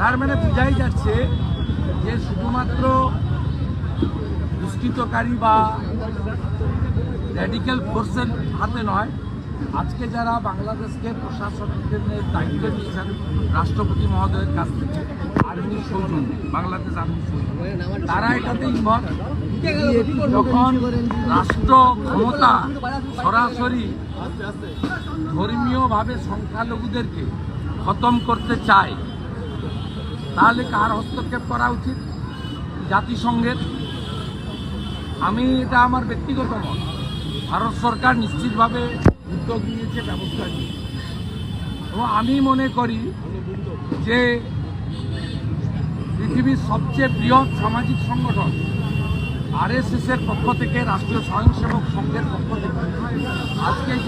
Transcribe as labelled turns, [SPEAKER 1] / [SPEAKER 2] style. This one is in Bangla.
[SPEAKER 1] তারা মানে বোঝাই যাচ্ছে যে শুধুমাত্র দুষ্কৃতকারী বা র্যাডিক্যাল ফোর্সের হাতে নয়, আজকে যারা বাংলাদেশকে প্রশাসনের দায়িত্ব নিয়েছেন রাষ্ট্রপতি মহোদয়ের কাছ থেকে, আর্মি সৌজন্য, বাংলাদেশ আর্মি সৌজন্য, তারা এটাতে ইনভলভ যখন রাষ্ট্র ক্ষমতা সরাসরি ধর্মীয়ভাবে সংখ্যালঘুদেরকে খতম করতে চায়, তাহলে কার হস্তক্ষেপ করা উচিত? জাতিসংঘের। আমি এটা আমার ব্যক্তিগত মত। ভারত সরকার নিশ্চিতভাবে উদ্যোগ নিয়েছে, ব্যবস্থা নিয়েছে। এবং আমি মনে করি যে পৃথিবীর সবচেয়ে বৃহৎ সামাজিক সংগঠন আরএসএসের পক্ষ থেকে রাষ্ট্রীয় স্বয়ংসেবক সংঘের পক্ষ থেকে